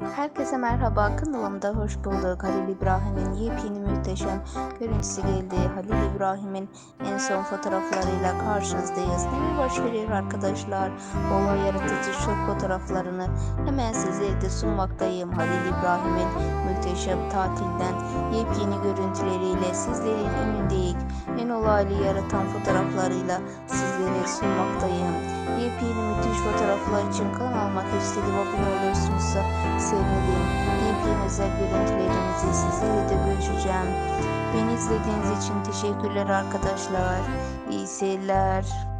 Herkese merhaba kanalımda hoş bulduk. Halil İbrahim'in yepyeni muhteşem görüntüsü geldi. Halil İbrahim'in en son fotoğraflarıyla karşınızdayız. Ne baş veriyor arkadaşlar? Olay yaratıcı şok fotoğraflarını hemen size de sunmaktayım. Halil İbrahim'in muhteşem tatilden yepyeni görüntüleriyle sizlerin önündeyiz. En olaylı yaratan fotoğraflarıyla sizlere sunmaktayım. Yepyeni müthiş fotoğraflar için kanalıma hashtag abone olursunuz sevinirim. Yepyeni özel görüntülerimizi sizlerle de görüşeceğim. Beni izlediğiniz için teşekkürler arkadaşlar. İyi seyirler.